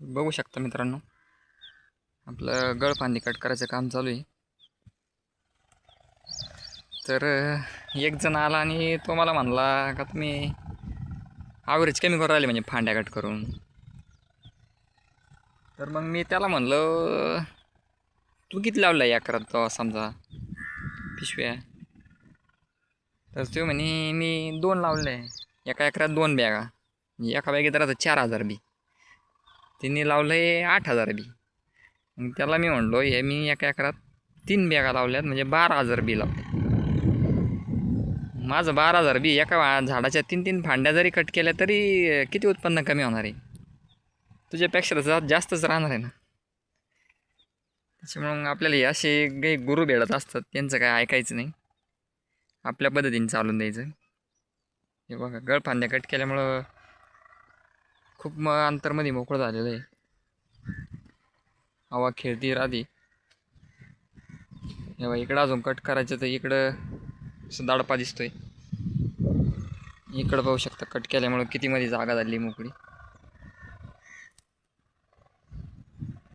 बघू शकता मित्रांनो. आपलं गळफांदी कट करायचं काम चालू आहे. तर एक जण आला आणि तो मला म्हणला का तुम्ही ॲव्हरेज कमी करू राहिले म्हणजे फांड्या कट करून? तर मग मी त्याला म्हणलं तू किती लावला या करत तो समजा पिशव्या? तर तो म्हणे मी दोन लावले. एका एकरात दोन बॅगा. एका बॅगेत राहतं चार हजार बी. तिने लावलं आहे आठ हजार बी. मग त्याला मी म्हणलो हे मी एका एकरात तीन बॅगा लावल्यात म्हणजे बारा हजार बी लावले. माझं बारा हजार बी एका झाडाच्या तीन तीन फांड्या जरी कट केल्या तरी किती उत्पन्न कमी होणार आहे? तुझ्यापेक्षा तर जा- जास्तच राहणार आहे ना? त्याच्यामुळे मग आपल्याला हे असे काही गुरु भेटत असतात त्यांचं काय ऐकायचं नाही. आपल्या पद्धतीने चालून द्यायचं. हे बघा गळफांद्या कट केल्यामुळं खूप म अंतरमध्ये मोकळं झालेलं आहे. हवा खेळती राधी हे बघा इकडं अजून कट करायचं तर इकडं असं दाडपा दिसतोय. इकडं पाहू शकता कट केल्यामुळं किती मध्ये जागा झाली मोकळी.